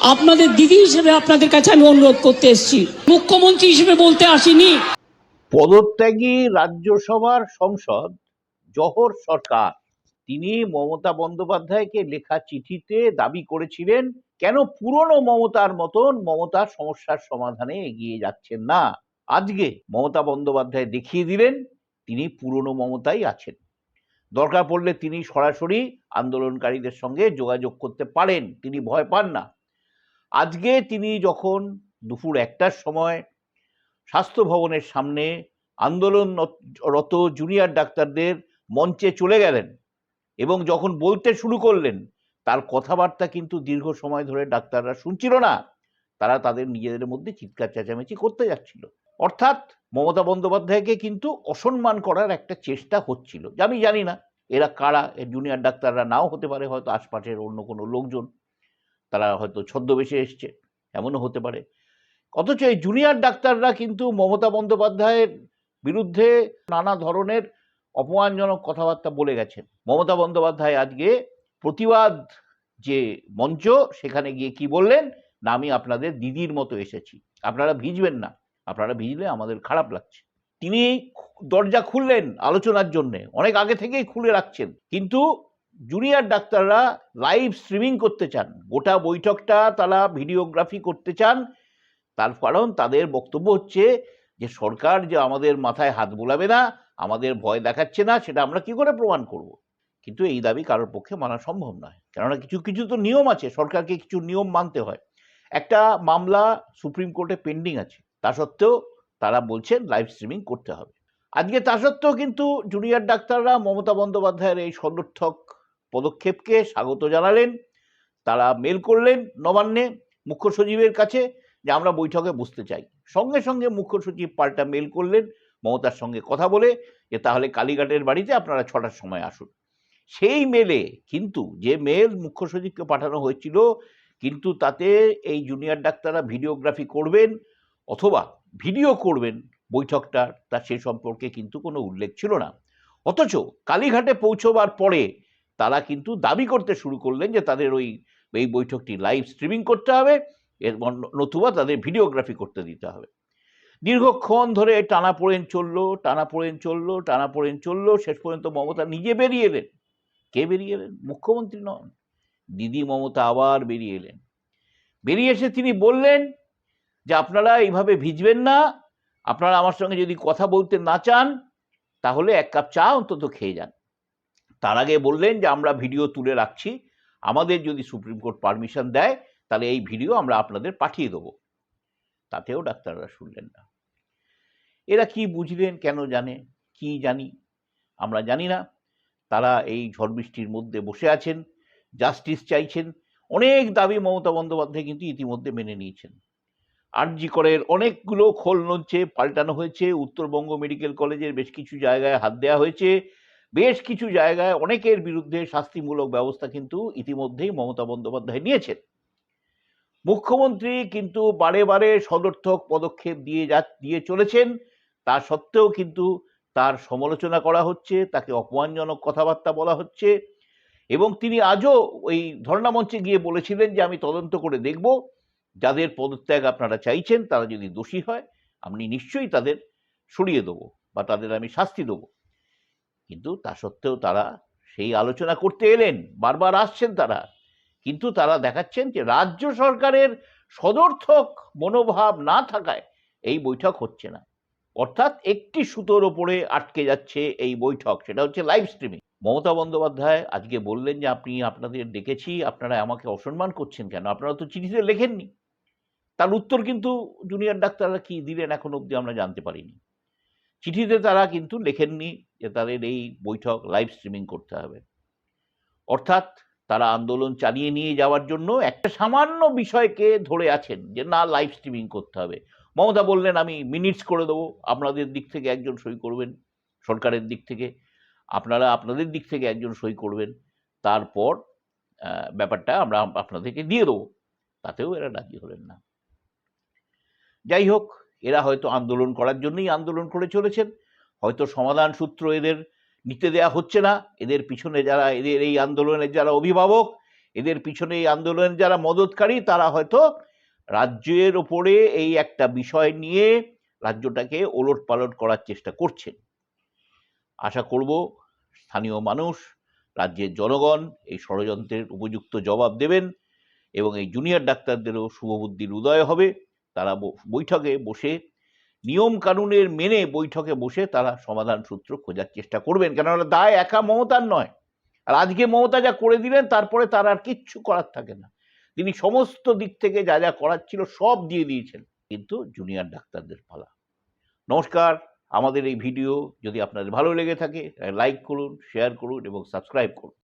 আপনাদের দিদি হিসেবে আপনাদের কাছে আমি অনুরোধ করতে এসেছি। মুখ্যমন্ত্রী হিসেবে বলতে আসিনি। পদত্যাগী রাজ্যসভার সংসদ, জহর সরকার। তিনি মমতা বন্দ্যোপাধ্যায়কে লেখা চিঠিতে দাবি করেছিলেন, কেন পুরনো মমতার মতন মমতার সমস্যার সমাধানে এগিয়ে যাচ্ছেন না। আজকে মমতা বন্দ্যোপাধ্যায় দেখিয়ে দিলেন, তিনি পুরনো মমতাই আছেন। দরকার পড়লে তিনি সরাসরি আন্দোলনকারীদের সঙ্গে যোগাযোগ করতে পারেন, তিনি ভয় পান না। আজকে তিনি যখন দুপুর একটার সময় স্বাস্থ্য ভবনের সামনে আন্দোলনরত জুনিয়র ডাক্তারদের মঞ্চে চলে গেলেন এবং যখন বলতে শুরু করলেন, তার কথাবার্তা কিন্তু দীর্ঘ সময় ধরে ডাক্তাররা শুনছিল না। তারা তাদের নিজেদের মধ্যে চিৎকার চেঁচামেচি করতে যাচ্ছিল। অর্থাৎ মমতা বন্দ্যোপাধ্যায়কে কিন্তু অসম্মান করার একটা চেষ্টা হচ্ছিল। আমি জানি না এরা কারা জুনিয়র ডাক্তাররা নাও হতে পারে, হয়তো আশপাশের অন্য কোনো লোকজন। তারা হয়তো ছদ্মবেশে এসছে, এমনও হতে পারে। অথচ এই জুনিয়র ডাক্তাররা কিন্তু মমতা বন্দ্যোপাধ্যায়ের বিরুদ্ধে নানা ধরনের অপমানজনক কথাবার্তা বলে গেছেন। মমতা বন্দ্যোপাধ্যায় আজকে প্রতিবাদ যে মঞ্চ, সেখানে গিয়ে কি বললেন? না, আমি আপনাদের দিদির মতো এসেছি। আপনারা ভিজবেন না। আপনারা ভিজলে আমাদের খারাপ লাগছে। তিনি দরজা খুললেন আলোচনার জন্য। অনেক আগে থেকেই খুলে রাখছেন। কিন্তু জুনিয়র ডাক্তাররা লাইভ স্ট্রিমিং করতে চান। গোটা বৈঠকটা তারা ভিডিওগ্রাফি করতে চান। তার কারণ তাদের বক্তব্য হচ্ছে যে, সরকার যে আমাদের মাথায় হাত বোলাবে না, আমাদের ভয় দেখাচ্ছে না, সেটা আমরা কি করে প্রমাণ করব? কিন্তু এই দাবি কারোর পক্ষে মানা সম্ভব নয়। কেননা কিছু কিছু তো নিয়ম আছে, সরকারকে কিছু নিয়ম মানতে হয়। একটা মামলা সুপ্রিম কোর্টে পেন্ডিং আছে। তা সত্ত্বেও তারা বলছেন লাইভ স্ট্রিমিং করতে হবে। আজকে তা সত্ত্বেও কিন্তু জুনিয়র ডাক্তাররা মমতা বন্দ্যোপাধ্যায়ের এই সদর্থক পদক্ষেপকে স্বাগত জানালেন, তারা মেল করলেন নবান্নে মুখ্য সচিবের কাছে যে আমরা বৈঠকে বসতে চাই। সঙ্গে সঙ্গে মুখ্য সচিব পাল্টা মেল করলেন, মমতার সঙ্গে কথা বলে যে তাহলে কালীঘাটের বাড়িতে আপনারা ছটার সময় আসুন। সেই মেলে কিন্তু যে মেল মুখ্য সচিবকে পাঠানো হয়েছিল, কিন্তু তাতে এই জুনিয়র ডাক্তাররা ভিডিওগ্রাফি করবেন অথবা ভিডিও করবেন, বৈঠকটার তা সে সম্পর্কে কিন্তু কোনো উল্লেখ ছিল না। অথচ কালীঘাটে পৌঁছবার পরে তারা কিন্তু দাবি করতে শুরু করলেন যে তাদের ওই, এই বৈঠকটি লাইভ স্ট্রিমিং করতে হবে এর নতুবা তাদের ভিডিওগ্রাফি করতে দিতে হবে। দীর্ঘক্ষণ ধরে টানা পড়েন চলল, টানা পড়েন চলল, টানা পড়েন চলল, শেষ পর্যন্ত মমতা নিজে বেরিয়ে এলেন। কে বেরিয়ে এলেন? মুখ্যমন্ত্রী নন, দিদি মমতা আবার বেরিয়ে এলেন। বেরিয়ে এসে তিনি বললেন যে, আপনারা এইভাবে ভিজবেন না, আপনারা আমার সঙ্গে যদি কথা বলতে না চান, তাহলে এক কাপ চা অন্তত খেয়ে যান। তার আগে বললেন যে আমরা ভিডিও তুলে রাখছি। আমাদের যদি সুপ্রিম কোর্ট পারমিশন দেয়, তাহলে এই ভিডিও আমরা আপনাদের পাঠিয়ে দেবো। তাতেও ডাক্তাররা শুনলেন না। এরা কি বুঝলেন, কেন জানে? কি জানি? আমরা জানি না। তারা এই ঝড় বৃষ্টির মধ্যে বসে আছেন, জাস্টিস চাইছেন, অনেক দাবি মমতা বন্দ্যোপাধ্যায় কিন্তু ইতিমধ্যে মেনে নিয়েছেন। আরজি করের অনেকগুলো খোল নড়ছে, পাল্টানো হয়েছে, উত্তরবঙ্গ মেডিকেল কলেজের বেশ কিছু জায়গায় হাত দেওয়া হয়েছে। বেশ কিছু জায়গায় অনেকের বিরুদ্ধে শাস্তিমূলক ব্যবস্থা কিন্তু ইতিমধ্যেই মমতা বন্দ্যোপাধ্যায় নিয়েছেন। মুখ্যমন্ত্রী কিন্তু বারে বারে সদর্থক পদক্ষেপ দিয়ে যা, দিয়ে চলেছেন। তা সত্ত্বেও কিন্তু তার সমালোচনা করা হচ্ছে, তাকে অপমানজনক কথাবার্তা বলা হচ্ছে এবং তিনি আজও ওই ধর্ণা মঞ্চে গিয়ে বলেছিলেন যে, আমি তদন্ত করে দেখব। যাদের পদত্যাগ আপনারা চাইছেন, তারা যদি দোষী হয়, আমি নিশ্চয়ই তাদের সরিয়ে দেবো বা তাদের আমি শাস্তি দেবো। কিন্তু তা সত্ত্বেও তারা সেই আলোচনা করতে এলেন, বারবার আসছেন তারা। কিন্তু তারা দেখাচ্ছেন যে রাজ্য সরকারের সদর্থক মনোভাব না থাকায় এই বৈঠক হচ্ছে না। অর্থাৎ একটি সুতোর ওপরে আটকে যাচ্ছে এই বৈঠক, সেটা হচ্ছে লাইভ স্ট্রিমিং মমতা বন্দ্যোপাধ্যায় আজকে বললেন যে, আপনি আপনাদের ডেকেছি, আপনারা আমাকে অসম্মান করছেন কেন? আপনারা তো চিঠিতে লেখেননি। তার উত্তর কিন্তু জুনিয়র ডাক্তাররা কি দিলেন এখন অবধি আমরা জানতে পারিনি। চিঠিতে তারা কিন্তু লেখেননি যে তাদের এই বৈঠক লাইভ স্ট্রিমিং করতে হবে। অর্থাৎ তারা আন্দোলন চালিয়ে নিয়ে যাওয়ার জন্য একটা সামান্য বিষয়কে ধরে আছেন যে না লাইভ স্ট্রিমিং করতে হবে। মমতা বললেন, আমি মিনিটস করে দেবো, আপনাদের দিক থেকে একজন সই করবেন, সরকারের দিক থেকে। আপনারা আপনাদের দিক থেকে একজন সই করবেন। তারপর ব্যাপারটা আমরা আপনাদেরকে দিয়ে দেবো। তাতেও এরা রাজি হলেন না। যাই হোক, এরা হয়তো আন্দোলন করার জন্যই আন্দোলন করে চলেছেন। হয়তো সমাধান সূত্র এদের নিতে দেয়া হচ্ছে না। এদের পিছনে যারা, এদের এই আন্দোলনের যারা অভিভাবক, এদের পিছনে এই আন্দোলনের যারা মদতকারী, তারা হয়তো রাজ্যের ওপরে এই একটা বিষয় নিয়ে রাজ্যটাকে ওলট পালট করার চেষ্টা করছেন। আশা করব স্থানীয় মানুষ, রাজ্যের জনগণ এই ষড়যন্ত্রের উপযুক্ত জবাব দেবেন এবং এই জুনিয়র ডাক্তারদেরও শুভবুদ্ধির উদয় হবে। তারা বৈঠকে বসে নিয়ম কানুনের মেনে বৈঠকে বসে তারা সমাধান সূত্র খোঁজার চেষ্টা করবেন। কেননা দায় একা মমতার নয়। আর আজকে মমতা যা করে দিলেন, তারপরে তার আর কিচ্ছু করার থাকে না। তিনি সমস্ত দিক থেকে যা যা করার ছিল সব দিয়ে দিয়েছেন। কিন্তু জুনিয়র ডাক্তারদের পালা। নমস্কার। আমাদের এই ভিডিও যদি আপনাদের ভালো লেগে থাকে লাইক করুন, শেয়ার করুন এবং সাবস্ক্রাইব করুন।